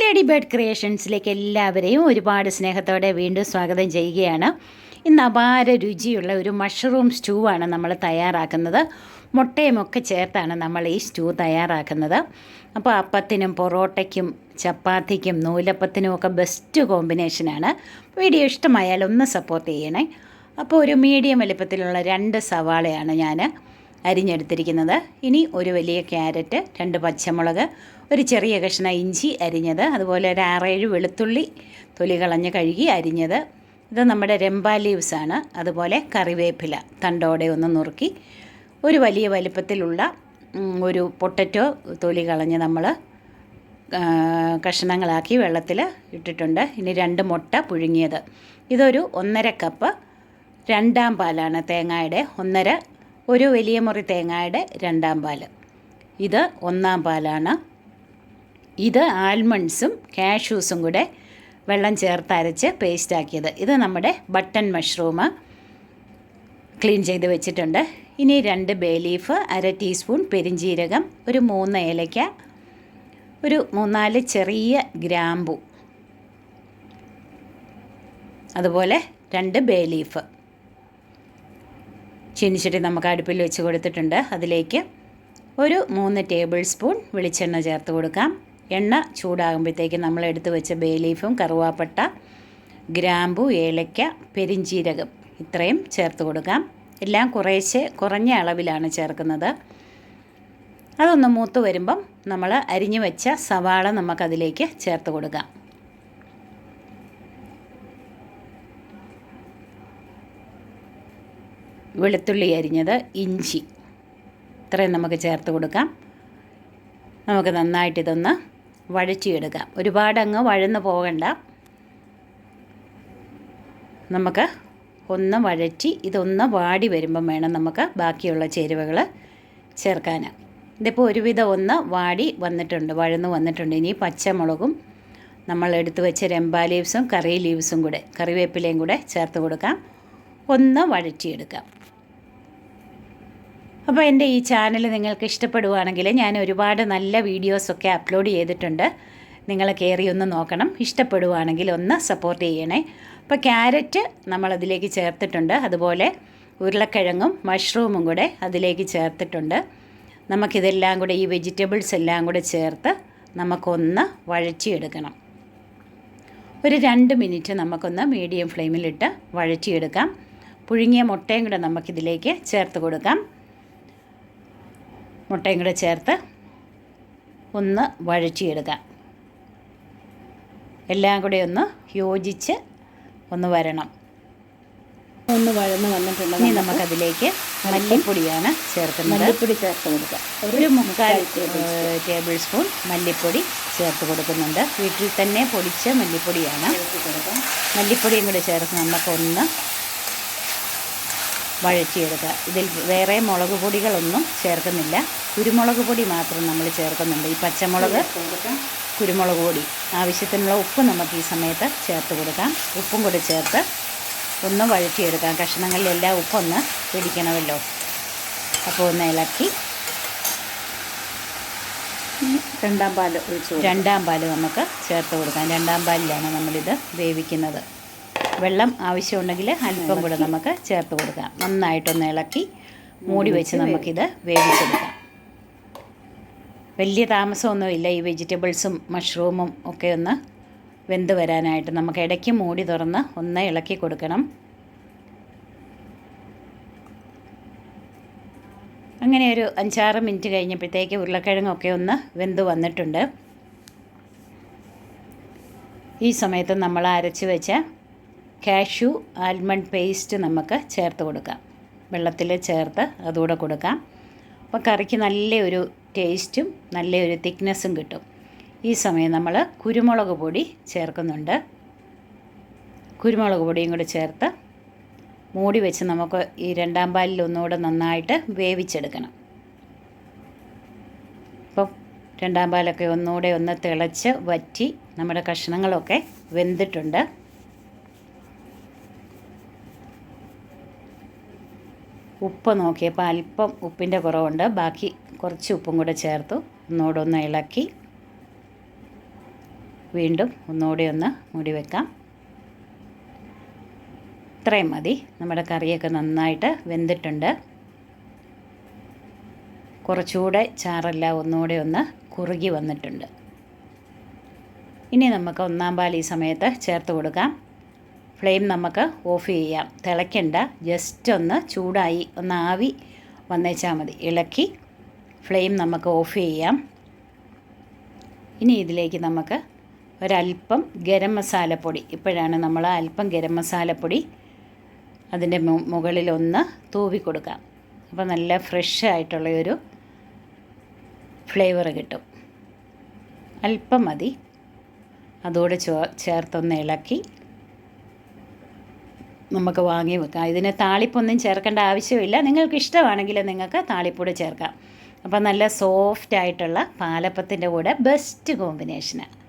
Lady bird ക്രിയേഷൻസിലേക്ക് എല്ലാവരെയും ഒരുപാട് സ്നേഹത്തോടെ വീണ്ടും സ്വാഗതം ചെയ്യുകയാണ്. ഇന്ന് അപാര രുചിയുള്ള ഒരു മഷ്റൂം സ്റ്റൂ ആണ് നമ്മൾ തയ്യാറാക്കുന്നത്. മുട്ടയുമൊക്കെ ചേർത്താണ് നമ്മൾ ഈ സ്റ്റൂ തയ്യാറാക്കുന്നത്. അപ്പോൾ അപ്പത്തിനും പൊറോട്ടയ്ക്കും ചപ്പാത്തിക്കും നൂലപ്പത്തിനും ഒക്കെ ബെസ്റ്റ് കോമ്പിനേഷനാണ്. വീഡിയോ ഇഷ്ടമായാൽ ഒന്ന് സപ്പോർട്ട് ചെയ്യണേ. അപ്പോൾ ഒരു മീഡിയം വലിപ്പത്തിലുള്ള രണ്ട് സവാളയാണ് ഞാൻ അരിഞ്ഞെടുത്തിരിക്കുന്നത്. ഇനി ഒരു വലിയ ക്യാരറ്റ് രണ്ട് പച്ചമുളക് ഒരു ചെറിയ കഷ്ണം ഇഞ്ചി അരിഞ്ഞത് അതുപോലെ ഒരു ആറേഴ് വെളുത്തുള്ളി തൊലി കളഞ്ഞ് കഴുകി അരിഞ്ഞത്. ഇത് നമ്മുടെ രംബ ആണ്. അതുപോലെ കറിവേപ്പില തണ്ടോടെ ഒന്ന് നുറുക്കി ഒരു വലിയ വലിപ്പത്തിലുള്ള ഒരു പൊട്ടറ്റോ തൊലി കളഞ്ഞ് നമ്മൾ കഷ്ണങ്ങളാക്കി വെള്ളത്തിൽ ഇട്ടിട്ടുണ്ട്. ഇനി രണ്ട് മുട്ട പുഴുങ്ങിയത്. ഇതൊരു ഒന്നര കപ്പ് രണ്ടാം പാലാണ് തേങ്ങയുടെ ഒന്നര ഒരു വലിയ മുറി തേങ്ങയുടെ രണ്ടാം പാൽ ഇത് ഒന്നാം പാലാണ്. ഇത് ആൽമണ്ട്സും കാഷ്യൂസും കൂടെ വെള്ളം ചേർത്ത് അരച്ച് പേസ്റ്റാക്കിയത് ഇത് നമ്മുടെ ബട്ടൺ മഷ്റൂം ക്ലീൻ ചെയ്ത് വെച്ചിട്ടുണ്ട്. ഇനി രണ്ട് ബേ ലീഫ് അര ടീസ്പൂൺ പെരിഞ്ജീരകം ഒരു മൂന്ന് ഏലയ്ക്ക ഒരു മൂന്നാൽ ചെറിയ ഗ്രാമ്പു അതുപോലെ രണ്ട് ബേ ലീഫ്. ചീനിച്ചട്ടി നമുക്ക് അടുപ്പിൽ വെച്ച് കൊടുത്തിട്ടുണ്ട്. അതിലേക്ക് ഒരു മൂന്ന് ടേബിൾ സ്പൂൺ വെളിച്ചെണ്ണ ചേർത്ത് കൊടുക്കാം. എണ്ണ ചൂടാകുമ്പോഴത്തേക്ക് നമ്മൾ എടുത്ത് വെച്ച ബേലീഫും കറുവാപ്പട്ട ഗ്രാമ്പു ഏലയ്ക്ക പെരിഞ്ചീരകം ഇത്രയും ചേർത്ത് കൊടുക്കാം. എല്ലാം കുറേശ്ശെ കുറഞ്ഞ അളവിലാണ് ചേർക്കുന്നത്. അതൊന്ന് മൂത്ത് വരുമ്പം നമ്മൾ അരിഞ്ഞു വെച്ച സവാള നമുക്കതിലേക്ക് ചേർത്ത് കൊടുക്കാം. വെളുത്തുള്ളി അരിഞ്ഞത് ഇഞ്ചി. ഇത്രയും നമുക്ക് ചേർത്ത് കൊടുക്കാം. നമുക്ക് നന്നായിട്ട് ഇതൊന്ന് വഴച്ചിയെടുക്കാം ഒരുപാട് അങ്ങ് വഴന്ന് പോകണ്ട. നമുക്ക് ഒന്ന് വഴറ്റി ഇതൊന്ന് വാടി വരുമ്പം വേണം നമുക്ക് ബാക്കിയുള്ള ചേരുവകൾ ചേർക്കാൻ ഇതിപ്പോൾ ഒരുവിധം ഒന്ന് വാടി വന്നിട്ടുണ്ട് വഴന്ന് വന്നിട്ടുണ്ട്. ഇനി പച്ചമുളകും നമ്മൾ എടുത്തു വെച്ച രംബ ലീവ്സും കറി ലീവ്സും കൂടെ കറിവേപ്പിലയും കൂടെ ചേർത്ത് കൊടുക്കാം. ഒന്ന് വഴറ്റിയെടുക്കാം. അപ്പോൾ എന്റെ ഈ ചാനൽ നിങ്ങൾക്ക് ഇഷ്ടപ്പെടുവാണെങ്കിൽ ഞാൻ ഒരുപാട് നല്ല വീഡിയോസൊക്കെ അപ്ലോഡ് ചെയ്തിട്ടുണ്ട്. നിങ്ങൾ കയറി ഒന്ന് നോക്കണം. ഇഷ്ടപ്പെടുവാണെങ്കിൽ ഒന്ന് സപ്പോർട്ട് ചെയ്യണേ. അപ്പോൾ ക്യാരറ്റ് നമ്മളതിലേക്ക് ചേർത്തിട്ടുണ്ട്. അതുപോലെ ഉരുളക്കിഴങ്ങും മഷ്റൂമും കൂടെ അതിലേക്ക് ചേർത്തിട്ടുണ്ട്. നമുക്കിതെല്ലാം കൂടെ ഈ വെജിറ്റബിൾസ് എല്ലാം കൂടെ ചേർത്ത് നമുക്കൊന്ന് വഴറ്റിയെടുക്കണം. ഒരു രണ്ട് മിനിറ്റ് നമുക്കൊന്ന് മീഡിയം ഫ്ലെയിമിലിട്ട് വഴറ്റിയെടുക്കാം. പുഴുങ്ങിയ മുട്ടയും കൂടെ നമുക്കിതിലേക്ക് ചേർത്ത് കൊടുക്കാം. മുട്ടയും കൂടെ ചേർത്ത് ഒന്ന് വഴറ്റിയെടുക്കാം. എല്ലാം കൂടെ ഒന്ന് യോജിച്ച് ഒന്ന് വരണം. ഒന്ന് വഴന്ന് വന്നിട്ടുണ്ട് ഇനി നമുക്കതിലേക്ക് മല്ലിപ്പൊടിയാണ് ചേർക്കുന്നത്. മല്ലിപ്പൊടി ചേർത്ത് കൊടുക്കുക ഒരു മുക്കാൽ ടേബിൾ സ്പൂൺ. മല്ലിപ്പൊടി ചേർത്ത് കൊടുക്കുന്നുണ്ട്. വീട്ടിൽ തന്നെ പൊടിച്ച മല്ലിപ്പൊടിയാണ്. മല്ലിപ്പൊടിയും കൂടി ചേർത്ത് നമുക്കൊന്ന് വഴറ്റിയെടുക്കുക. ഇതിൽ വേറെ മുളക് പൊടികളൊന്നും ചേർക്കുന്നില്ല. കുരുമുളക് പൊടി മാത്രം നമ്മൾ ചേർക്കുന്നുണ്ട്. ഈ പച്ചമുളക് കുരുമുളക് പൊടി. ആവശ്യത്തിനുള്ള ഉപ്പ് നമുക്ക് ഈ സമയത്ത് ചേർത്ത് കൊടുക്കാം. ഉപ്പും കൂടി ചേർത്ത് ഒന്ന് വഴറ്റിയെടുക്കാം. കഷ്ണങ്ങളിലെല്ലാം ഉപ്പൊന്ന് പിടിക്കണമല്ലോ. അപ്പോൾ ഒന്ന് ഇളക്കി. രണ്ടാം പാൽ രണ്ടാം പാൽ നമുക്ക് ചേർത്ത് കൊടുക്കാം. രണ്ടാം പാലിലാണ് നമ്മളിത് വേവിക്കുന്നത്. വെള്ളം ആവശ്യമുണ്ടെങ്കിൽ അല്പം കൂടെ നമുക്ക് ചേർത്ത് കൊടുക്കാം. നന്നായിട്ടൊന്ന് ഇളക്കി മൂടി വെച്ച് നമുക്കിത് വേവിച്ചെടുക്കാം. വലിയ താമസമൊന്നുമില്ല. ഈ വെജിറ്റബിൾസും മഷ്റൂമും ഒക്കെ ഒന്ന് വെന്ത് വരാനായിട്ട് നമുക്ക് ഇടയ്ക്ക് മൂടി തുറന്ന് ഒന്ന് ഇളക്കി കൊടുക്കണം. അങ്ങനെ ഒരു അഞ്ചാറ് മിനിറ്റ് കഴിഞ്ഞപ്പോഴത്തേക്ക് ഉരുളക്കിഴങ്ങൊക്കെ ഒന്ന് വെന്ത് വന്നിട്ടുണ്ട്. ഈ സമയത്ത് നമ്മൾ അരച്ച് വെച്ച കാഷ്യൂ ആൽമണ്ട് പേസ്റ്റ് നമുക്ക് ചേർത്ത് കൊടുക്കാം. വെള്ളത്തിൽ ചേർത്ത് അതുകൂടെ കൊടുക്കാം. അപ്പോൾ കറിക്ക് നല്ലൊരു ടേസ്റ്റും നല്ലൊരു തിക്നെസ്സും കിട്ടും. ഈ സമയം നമ്മൾ കുരുമുളക് പൊടി ചേർക്കുന്നുണ്ട്. കുരുമുളക് പൊടിയും കൂടി ചേർത്ത് മൂടി വെച്ച് നമുക്ക് ഈ രണ്ടാം പാലിൽ ഒന്നുകൂടെ നന്നായിട്ട് വേവിച്ചെടുക്കണം. അപ്പം രണ്ടാം പാലൊക്കെ ഒന്നുകൂടെ ഒന്ന് തിളച്ച് വറ്റി നമ്മുടെ കഷ്ണങ്ങളൊക്കെ വെന്തിട്ടുണ്ട്. ഉപ്പ് നോക്കിയപ്പോൾ അല്പം ഉപ്പിന്റെ കുറവുണ്ട്. ബാക്കി കുറച്ച് ഉപ്പും കൂടെ ചേർത്തു. ഒന്നുകൂടെ ഒന്ന് ഇളക്കി വീണ്ടും ഒന്നുകൂടി ഒന്ന് മൂടി വെക്കാം. ഇത്രയും മതി. നമ്മുടെ കറിയൊക്കെ നന്നായിട്ട് വെന്തിട്ടുണ്ട്. കുറച്ചുകൂടെ ചാറെല്ലാം ഒന്നുകൂടെ ഒന്ന് കുറുകി വന്നിട്ടുണ്ട്. ഇനി നമുക്ക് ഒന്നാം പാൽ ഈ സമയത്ത് ചേർത്ത് കൊടുക്കാം. ഫ്ലെയിം നമുക്ക് ഓഫ് ചെയ്യാം. തിളയ്ക്കണ്ട. ജസ്റ്റ് ഒന്ന് ചൂടായി ഒന്ന് ആവി വന്നേച്ചാൽ മതി. ഇളക്കി ഫ്ലെയിം നമുക്ക് ഓഫ് ചെയ്യാം. ഇനി ഇതിലേക്ക് നമുക്ക് ഒരല്പം ഗരം മസാലപ്പൊടി. ഇപ്പോഴാണ് നമ്മൾ അല്പം ഗരം മസാലപ്പൊടി അതിന്റെ മുകളിലൊന്ന് തൂവി കൊടുക്കാം. അപ്പോൾ നല്ല ഫ്രഷ് ആയിട്ടുള്ള ഒരു ഫ്ലേവർ കിട്ടും. അല്പം മതി. അതോടെ ചേർത്തൊന്ന് ഇളക്കി നമുക്ക് വാങ്ങി വെക്കാം. ഇതിന് താളിപ്പൊന്നും ചേർക്കേണ്ട ആവശ്യമില്ല. നിങ്ങൾക്ക് ഇഷ്ടമാണെങ്കിൽ നിങ്ങൾക്ക് താളിപ്പൊടി ചേർക്കാം. അപ്പോൾ നല്ല സോഫ്റ്റ് ആയിട്ടുള്ള പാലപ്പത്തിന്റെ കൂടെ ബെസ്റ്റ് കോമ്പിനേഷനാണ്